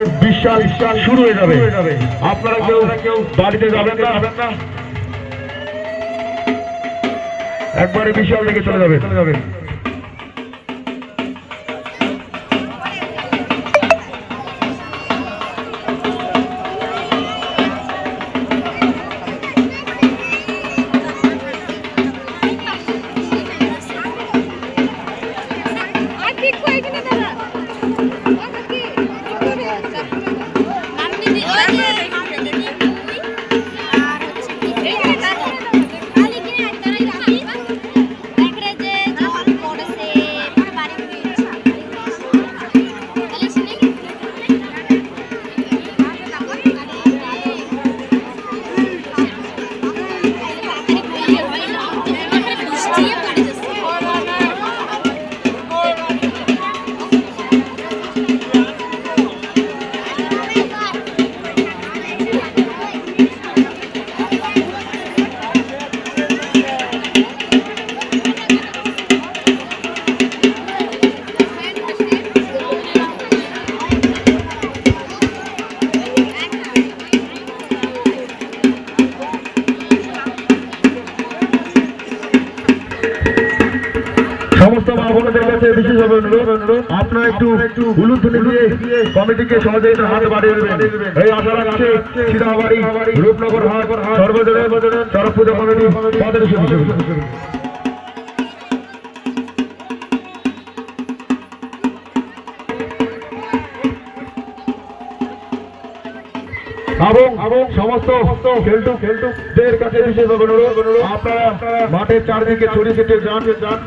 বিশ্বাস শুরু হয়ে যাবে। আপনারা কেউ কেউ বাড়িতে যাবেন না। একবারে বিশাল লেগে চলে যাবে চলে যাবে বিশেষভাবে অনুরোধ। আপনারা একটু হুলুধুলি দিয়ে কমিটিকে সহযোগিতার হাত বাড়িয়ে দেবেন। এই রূপনগর এবং সমস্ত খেলটু খেলটুদের কাছে বিশেষভাবে অনুরোধ। আপনারা মাঠের চারদিকে ছড়িয়ে যান যান।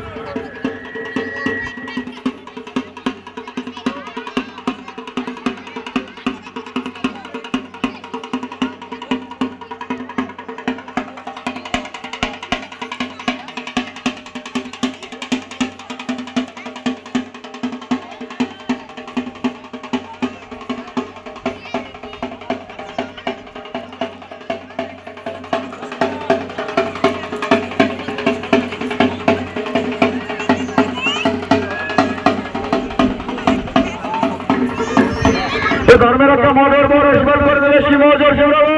এ ধর্মের একটা মনের বড় স্মরণ করে দেবে শিবজর শিবরাম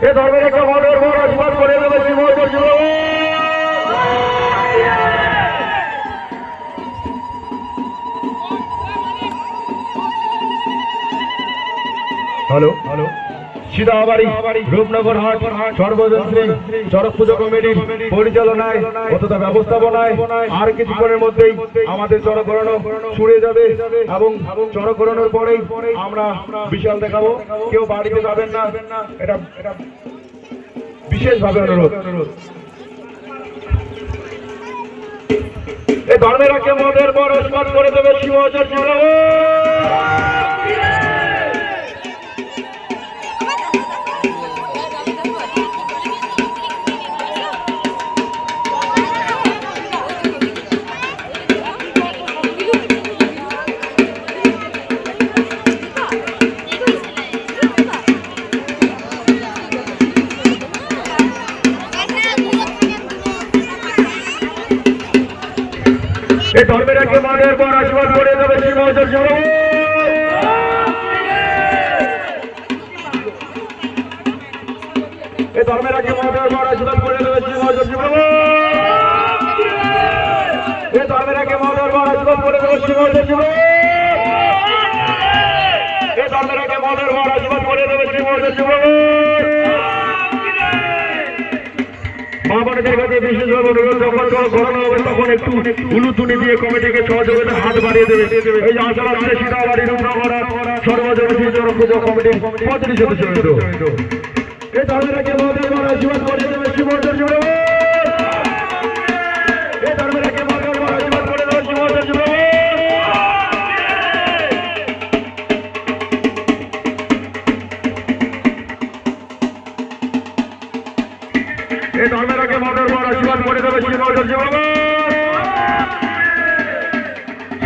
এ ধর্মের একটা মনের বড় স্মরণ করে দেবে শিবজর শিবরাম হ্যালো? সিদাবাড়ি রূপনগর হাট সর্বজন্ত্রী চরক পুজো কমিটির পরিচালনায় অথবা ব্যবস্থাপনায়, আর কিছুক্ষণের মধ্যেই আমাদের চরকরণ ছুড়ে যাবে এবং চরকরণের পরেই আমরা বিশাল দেখাবো। কেউ বাড়িতে যাবেন না। এটা বিশেষভাবে অনুরোধ। এই ধর্মের আগে মদের বড় করে দেবে শিবাচার্য এই ধর্মের আগে মদের বড় আশীর্বাদ করে দেবে শিবাচার্য এই ধর্মের আগে মদের বড় আশীর্বাদ করে দেবে শিবাচার্য এই ধর্মের আগে মদের বড় আশীর্বাদ করে দেবে শিবাচার্য এই ধর্মের আগে মদের বড় আশীর্বাদ করে দেবে শিবাচার্য মা বোনদের কাছে বিশেষভাবে অনুরোধ, যখন ঘটনা হবে, তখন একটু উলুতুনি দিয়ে কমিটিকে সহযোগিতার হাত বাড়িয়ে দেবে। এই যে আশা রাখছে সীতাবাড়ি, রূপনগর পুজো কমিটি, পঁয়ত্রিশ সদস্য এই তাদের জীবন শিবর্ধন জুড়ে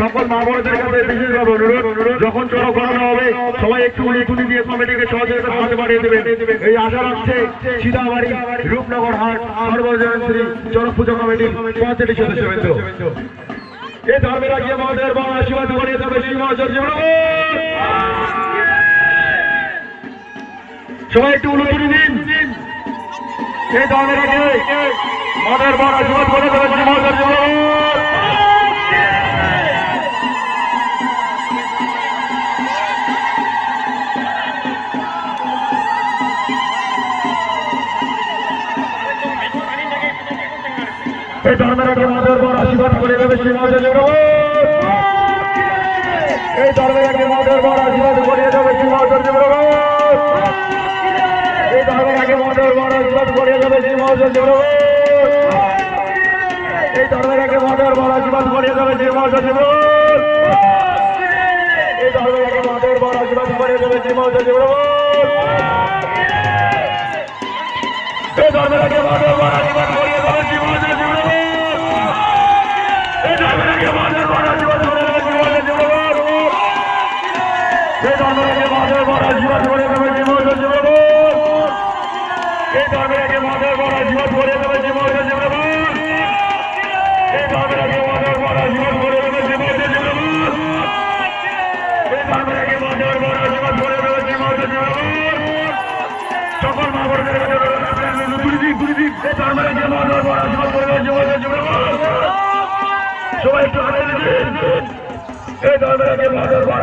সকল মা বোনদের কাছে বিশেষভাবে অনুরোধ, যখন চড়ক করানো হবে, সবাই একটু উলিটুলি দিয়ে কমিটিকে সহযোগিতা হাত বাড়িয়ে দেবে এই আশা রাখছে সিদাবাড়ি রূপনগর হাট, সর্বজয়ন্তী চড়ক পুজো কমিটির পঁয়ত্রিশ সদস্য এই ধর্মের আগে আমাদের বড় আশীর্বাদ করিয়ে দেবে শ্রীমহাচার্য সবাই একটু উলুপুরি দিন। এই ধর্মের আগে আমাদের বড় আশীর্বাদ করে দেবে শ্রীমহাচার্য এই ধর্মের আগে আমাদের বড় আশীর্বাদ করে দেবে শ্রীমহাচার্য এই ধর্মের আগে আমাদের বড় আশীর্বাদ করিয়ে দেবে শ্রীমহাচার্য এই ধর্মের আগে আমাদের বড় আশীর্বাদ করিয়ে দেবে শ্রীমহাচার্য এই ধর্মের আগে আমাদের বড় আশীর্বাদ করিয়ে দেবে শ্রীমহাচার্য এই ধর্মের আগে আমাদের বড় আশীর্বাদ করিয়ে দেবে শ্রীমহাচার্য এই ধর্মের আগে আমাদের বড় আশীর্বাদ করিয়ে দেবে শ্রীমহাচার্য এই ধর্মের আগে আমাদের বড় আশীর্বাদ করিয়ে দেবে শ্রীমহাচার্য এই ধর্মের আগে আমাদের বড় আশীর্বাদ করিয়ে দেবে শ্রীমহাচার্য এই ধর্মের আগে আমাদের বড় আশীর্বাদ করিয়ে দেবে শ্রীমহাচার্য এই ধর্মের আগে আমাদের বড় আশীর্বাদ করিয়ে দেবে শ্রীমহাচার্য এই ধর্মের আগে আমাদের বড় আশীর্বাদ করিয়ে দেবে শ্রীমহাচার্য সকল মা বোনদের কাছে দুই দিক দুই দিক এই ধর্মের আগে আমাদের বড় আশীর্বাদ করে দেবে শ্রীমহাচার্য সবাই একটু হাতে দিন এই আমাদের বড়